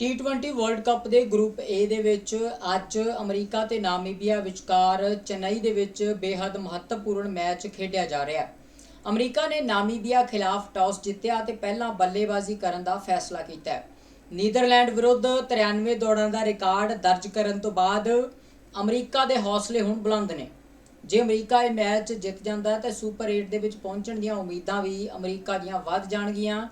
T20 world cup ਦੇ group A ਦੇ ਵਿੱਚ ਅੱਜ ਅਮਰੀਕਾ ਤੇ ਨਾਮੀਬੀਆ ਵਿਚਕਾਰ ਚੇਨਈ ਦੇ ਵਿੱਚ ਬੇहद ਮਹੱਤਵਪੂਰਨ ਮੈਚ ਖੇਡਿਆ ਜਾ ਰਿਹਾ ਹੈ। ਅਮਰੀਕਾ ਨੇ ਨਾਮੀਬੀਆ ਖਿਲਾਫ ਟਾਸ ਜਿੱਤਿਆ ਤੇ ਪਹਿਲਾਂ ਬੱਲੇਬਾਜ਼ੀ ਕਰਨ ਦਾ ਫੈਸਲਾ ਕੀਤਾ ਨੀਦਰਲੈਂਡ ਵਿਰੁੱਧ 93 ਦੌੜਾਂ ਦਾ ਰਿਕਾਰਡ ਦਰਜ ਕਰਨ ਤੋਂ ਬਾਅਦ ਅਮਰੀਕਾ ਦੇ ਹੌਸਲੇ ਹੁਣ ਬੁਲੰਦ ਨੇ। ਜੇ ਅਮਰੀਕਾ ਇਹ ਮੈਚ ਜਿੱਤ ਜਾਂਦਾ ਹੈ ਤਾਂ ਸੁਪਰ 8 ਦੇ ਵਿੱਚ ਪਹੁੰਚਣ ਦੀਆਂ ਉਮੀਦਾਂ ਵੀ ਅਮਰੀਕਾ ਦੀਆਂ ਵੱਧ ਜਾਣਗੀਆਂ।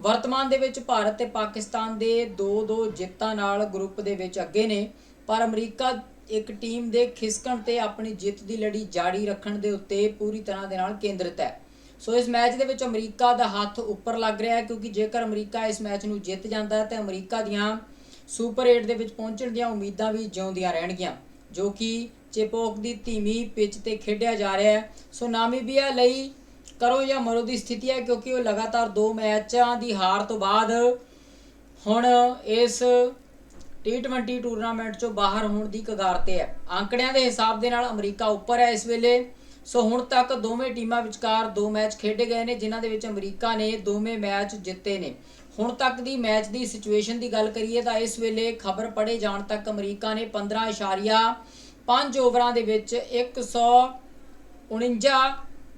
ਵਰਤਮਾਨ ਦੇ ਵਿੱਚ ਭਾਰਤ ਤੇ ਪਾਕਿਸਤਾਨ ਦੇ 2-2 ਜਿੱਤਾਂ ਨਾਲ ਗਰੁੱਪ ਦੇ ਵਿੱਚ ਅੱਗੇ ਨੇ। ਪਰ ਅਮਰੀਕਾ ਇੱਕ ਟੀਮ ਦੇ ਖਿਸਕਣ ਤੇ ਆਪਣੀ ਜਿੱਤ ਦੀ ਲੜੀ ਜਾਰੀ ਰੱਖਣ ਦੇ ਉੱਤੇ ਪੂਰੀ ਤਰ੍ਹਾਂ ਦੇ ਨਾਲ ਕੇਂਦਰਿਤ ਹੈ। ਸੋ ਇਸ ਮੈਚ ਦੇ ਵਿੱਚ ਅਮਰੀਕਾ ਦਾ ਹੱਥ ਉੱਪਰ ਲੱਗ ਰਿਹਾ ਹੈ ਕਿਉਂਕਿ ਜੇਕਰ ਅਮਰੀਕਾ ਇਸ ਮੈਚ ਨੂੰ ਜਿੱਤ ਜਾਂਦਾ ਹੈ, ਤਾਂ ਅਮਰੀਕਾ ਦੀਆਂ ਸੁਪਰ 8 ਦੇ ਵਿੱਚ ਪਹੁੰਚਣ ਦੀਆਂ ਉਮੀਦਾਂ ਵੀ ਜਿਉਂਦੀਆਂ ਰਹਿਣਗੀਆਂ, ਜੋ ਕਿ ਚੇਪੋਕ ਦੀ ਧੀਮੀ ਪਿੱਚ ਤੇ ਖੇਡਿਆ ਜਾ ਰਿਹਾ ਹੈ। ਸੋ ਨਾਮੀਬੀਆ ਲਈ ਕਰੋ ਜਾਂ ਮਰੋ ਦੀ ਸਥਿਤੀ ਹੈ, ਕਿਉਂਕਿ ਉਹ ਲਗਾਤਾਰ ਦੋ ਮੈਚਾਂ ਦੀ ਹਾਰ ਤੋਂ ਬਾਅਦ ਹੁਣ ਇਸ T20 ਟੂਰਨਾਮੈਂਟ ਚੋਂ ਬਾਹਰ ਹੋਣ ਦੀ ਕਗਾਰ ਤੇ ਹੈ। ਅੰਕੜਿਆਂ ਦੇ ਹਿਸਾਬ ਦੇ ਨਾਲ ਅਮਰੀਕਾ ਉੱਪਰ ਹੈ ਇਸ ਵੇਲੇ। ਸੋ ਹੁਣ ਤੱਕ ਦੋਵੇਂ ਟੀਮਾਂ ਵਿਚਕਾਰ ਦੋ ਮੈਚ ਖੇਡੇ ਗਏ ਨੇ, ਜਿਨ੍ਹਾਂ ਦੇ ਵਿੱਚ ਅਮਰੀਕਾ ਨੇ ਦੋਵੇਂ ਮੈਚ ਜਿੱਤੇ ਨੇ। ਹੁਣ ਤੱਕ ਦੀ ਮੈਚ ਦੀ ਸਿਚੁਏਸ਼ਨ ਦੀ ਗੱਲ ਕਰੀਏ ਤਾਂ ਇਸ ਵੇਲੇ ਖਬਰ ਪੜੇ ਜਾਣ ਤੱਕ ਅਮਰੀਕਾ ਨੇ 15.5 ਓਵਰਾਂ ਦੇ ਵਿੱਚ 149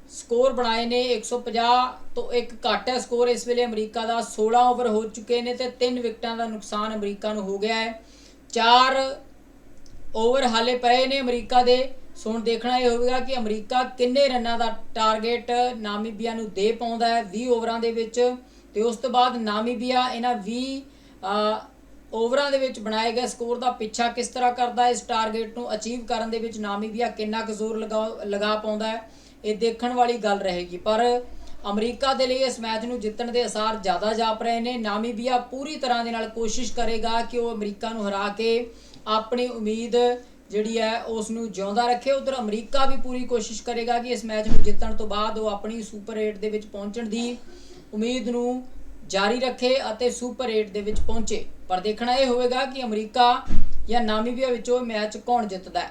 ਸਕੋਰ ਬਣਾਏ ਨੇ 150 ਤੋਂ ਇੱਕ ਘੱਟ ਹੈ ਸਕੋਰ। ਇਸ ਵੇਲੇ ਅਮਰੀਕਾ ਦਾ 16 ਓਵਰ ਹੋ ਚੁੱਕੇ ਨੇ ਤੇ ਤਿੰਨ ਵਿਕਟਾਂ ਦਾ ਨੁਕਸਾਨ ਅਮਰੀਕਾ ਨੂੰ ਹੋ ਗਿਆ ਹੈ। ਚਾਰ ਓਵਰ ਹਾਲੇ ਪਏ ਨੇ ਅਮਰੀਕਾ ਦੇ। ਸੋ ਹੁਣ ਦੇਖਣਾ ਇਹ ਹੋਵੇਗਾ ਕਿ ਅਮਰੀਕਾ ਕਿੰਨੇ ਰਨਾਂ ਦਾ ਟਾਰਗੇਟ ਨਾਮੀਬੀਆ ਨੂੰ ਦੇ ਪਾਉਂਦਾ ਹੈ 20 ਓਵਰਾਂ ਦੇ ਵਿੱਚ। ਤੇ ਉਸ ਤੋਂ ਬਾਅਦ ਨਾਮੀਬੀਆ ਇਹਨਾਂ 20 ਓਵਰਾਂ ਦੇ ਵਿੱਚ ਬਣਾਏ ਗਏ ਸਕੋਰ ਦਾ ਪਿੱਛਾ ਕਿਸ ਤਰ੍ਹਾਂ ਕਰਦਾ ਹੈ? ਇਸ ਟਾਰਗੇਟ ਨੂੰ ਅਚੀਵ ਕਰਨ ਦੇ ਵਿੱਚ ਨਾਮੀਬੀਆ ਕਿੰਨਾ ਕੁ ਜ਼ੋਰ ਲਗਾ ਲਗਾ ਪਾਉਂਦਾ ਹੈ? ਇਹ ਦੇਖਣ ਵਾਲੀ ਗੱਲ ਰਹੇਗੀ। ਪਰ ਅਮਰੀਕਾ ਦੇ ਲਈ ਇਸ ਮੈਚ ਨੂੰ ਜਿੱਤਣ ਦੇ ਅਸਾਰ ਜ਼ਿਆਦਾ ਜਾਪ ਰਹੇ ਨੇ। ਨਾਮੀਬੀਆ ਪੂਰੀ ਤਰ੍ਹਾਂ ਦੇ ਨਾਲ ਕੋਸ਼ਿਸ਼ ਕਰੇਗਾ ਕਿ ਉਹ ਅਮਰੀਕਾ ਨੂੰ ਹਰਾ ਕੇ ਆਪਣੀ ਉਮੀਦ ਜਿਹੜੀ ਹੈ, ਉਸ ਨੂੰ ਜਿਉਂਦਾ ਰੱਖੇ। ਉਧਰ ਅਮਰੀਕਾ ਵੀ ਪੂਰੀ ਕੋਸ਼ਿਸ਼ ਕਰੇਗਾ ਕਿ ਇਸ ਮੈਚ ਨੂੰ ਜਿੱਤਣ ਤੋਂ ਬਾਅਦ ਉਹ ਆਪਣੀ ਸੁਪਰ 8 ਦੇ ਵਿੱਚ ਪਹੁੰਚਣ ਦੀ ਉਮੀਦ ਨੂੰ ਜਾਰੀ ਰੱਖੇ ਅਤੇ ਸੁਪਰ 8 ਦੇ ਵਿੱਚ ਪਹੁੰਚੇ। ਪਰ ਦੇਖਣਾ ਇਹ ਹੋਵੇਗਾ ਕਿ ਅਮਰੀਕਾ ਜਾਂ ਨਾਮੀਬੀਆ ਵਿੱਚੋਂ ਮੈਚ ਕੌਣ ਜਿੱਤਦਾ ਹੈ।